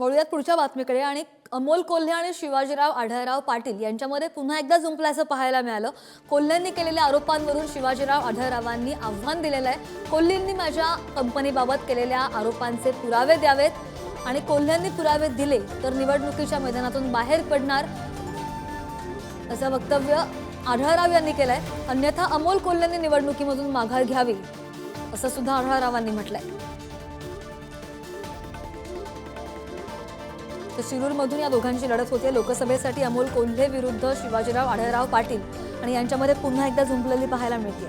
वळूयात पुढच्या बातमीकडे. आणि अमोल कोल्हे आणि शिवाजीराव आढळराव पाटील यांच्यामध्ये पुन्हा एकदा जुंपल्याचं पाहायला मिळालं. कोल्हेंनी केलेल्या आरोपांवरून शिवाजीराव आढळरावांनी आव्हान दिलेलं आहे. कोल्हेंनी माझ्या कंपनीबाबत केलेल्या आरोपांचे पुरावे द्यावेत. आणि कोल्ह्यांनी पुरावे दिले तर निवडणुकीच्या मैदानातून बाहेर पडणार असं वक्तव्य आढळराव यांनी केलंय. अन्यथा अमोल कोल्हेंनी निवडणुकीमधून माघार घ्यावी असं सुद्धा आढळरावांनी म्हटलंय. तर शिरूरमधून या दोघांची लढत होते. लोकसभेसाठी अमोल कोल्हे विरुद्ध शिवाजीराव आढळराव पाटील आणि यांच्यामध्ये पुन्हा एकदा झुंपलेली पाहायला मिळते.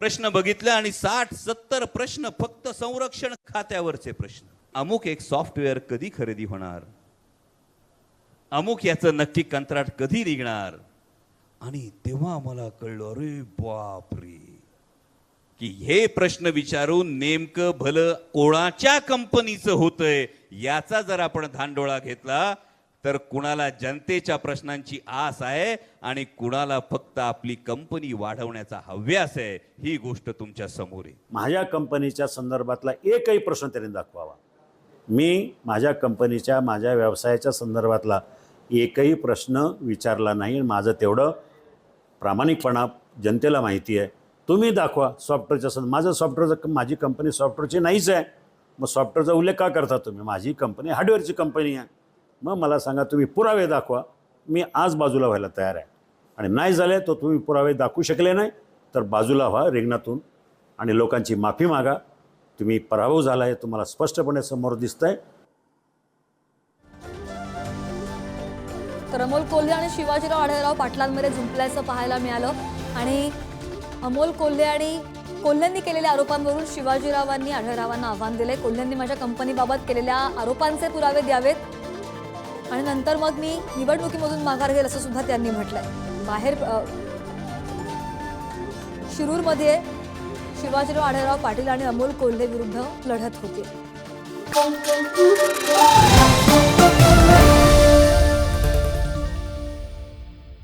प्रश्न बघितले आणि साठ सत्तर प्रश्न फक्त संरक्षण खात्यावरचे प्रश्न. अमुक एक सॉफ्टवेअर कधी खरेदी होणार? अमुक याचं नक्की कंत्राट कधी निघणार? आणि तेव्हा मला कळलं अरे बापरे. की हे प्रश्न विचारून नेमकं भलं कोणाच्या कंपनीचं होतंय? याचा जर आपण धांडोळा घेतला तर कुणाला जनतेच्या प्रश्नांची आस आहे आणि कुणाला फक्त आपली कंपनी वाढवण्याचा हव्यास आहे ही गोष्ट तुमच्यासमोर आहे. माझ्या कंपनीच्या संदर्भातला एकही प्रश्न त्यांनी दाखवावा. मी माझ्या कंपनीच्या माझ्या व्यवसायाच्या संदर्भातला एकही प्रश्न विचारला नाही. माझं तेवढं प्रामाणिकपणा जनतेला माहिती आहे. तुम्ही दाखवा सॉफ्टवेअरच्या संद माझं सॉफ्टवेअरचं माझी कंपनी सॉफ्टवेअरची नाहीच आहे. मग सॉफ्टवेअरचा उल्लेख का करता तुम्ही? माझी कंपनी हार्डवेअरची कंपनी आहे. मग मला सांगा तुम्ही पुरावे दाखवा. मी आज बाजूला व्हायला तयार आहे. आणि नाही झाले तर तुम्ही पुरावे दाखवू शकले नाही तर बाजूला व्हा रिंगणातून आणि लोकांची माफी मागा. तुम्ही पराभव झाला आहे तुम्हाला स्पष्टपणे समोर दिसतंय. तर अमोल कोल्हे आणि शिवाजीराव आढळराव पाटलांमध्ये झुंपल्याचं पाहायला मिळालं. आणि अमोल कोल्हे आणि कोल्ह्यांनी केलेल्या आरोपांवरून शिवाजीरावांनी आढळरावांना आव्हान दिले कोल्ह्यांनी माझ्या कंपनीबाबत केलेल्या आरोपांचे पुरावे द्यावेत. आणि नंतर मग मी निवडणुकीमधून माघार घेईल असं सुद्धा त्यांनी म्हटलंय. बाहेर शिरूरमध्ये शिवाजीराव आढळराव पाटील आणि अमोल कोल्हे विरुद्ध लढत होती.